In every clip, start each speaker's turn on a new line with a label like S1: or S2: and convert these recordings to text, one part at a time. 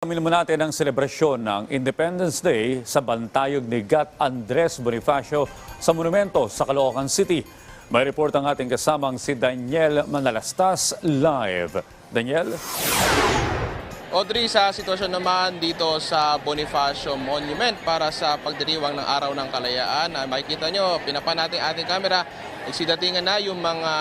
S1: Amin mo natin ang selebrasyon ng Independence Day sa bantayog ni Gat Andres Bonifacio sa monumento sa Caloocan City. May report ang ating kasamang si Daniel Manalastas live. Daniel?
S2: Audrey, sa sitwasyon naman dito sa Bonifacio Monument para sa pagdiriwang ng Araw ng Kalayaan, ay makikita nyo, pinapa natin ating kamera, nagsidatingan na yung mga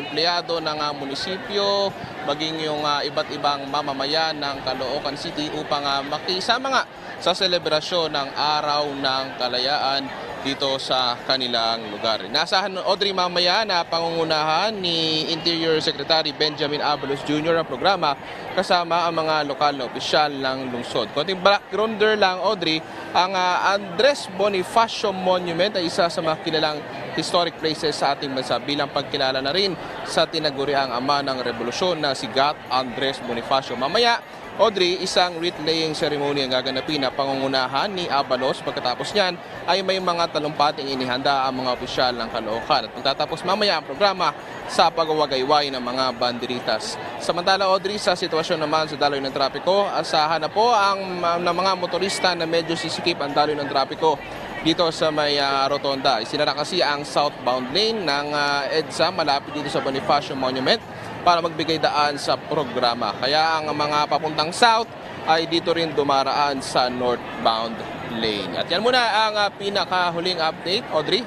S2: empleyado ng ah, munisipyo, maging yung ah, iba't ibang mamamayan ng Caloocan City upang ah, makisama nga sa selebrasyon ng Araw ng Kalayaan dito sa kanilang lugar. Nasahan Audrey mamaya na pangungunahan ni Interior Secretary Benjamin Abalos Jr. ang programa kasama ang mga lokal na opisyal ng lungsod. Konting backgrounder lang Audrey, ang ah, Andres Bonifacio Monument ay isa sa mga kilalang historic places sa ating bansa bilang pagkilala na rin sa tinaguriang ama ng revolusyon na si Gat Andres Bonifacio. Mamaya, Audrey, isang wreath laying ceremony ang gaganapin na pangungunahan ni Abalos. Pagkatapos niyan ay may mga talumpating inihanda ang mga opisyal ng Caloocan. At magtatapos mamaya ang programa sa pagwawagayway ng mga banderitas. Samantala, Audrey, sa sitwasyon naman sa daloy ng trapiko, asahan na po ang uh, ng mga motorista na medyo sisikip ang daloy ng trapiko dito sa may ah, rotonda. Isinara kasi ang southbound lane ng ah, EDSA malapit dito sa Bonifacio Monument para magbigay daan sa programa. Kaya ang mga papuntang south ay dito rin dumaraan sa northbound lane. At yan muna ang ah, pinakahuling update, Audrey.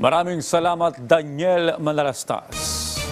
S1: Maraming salamat Daniel Manalastas.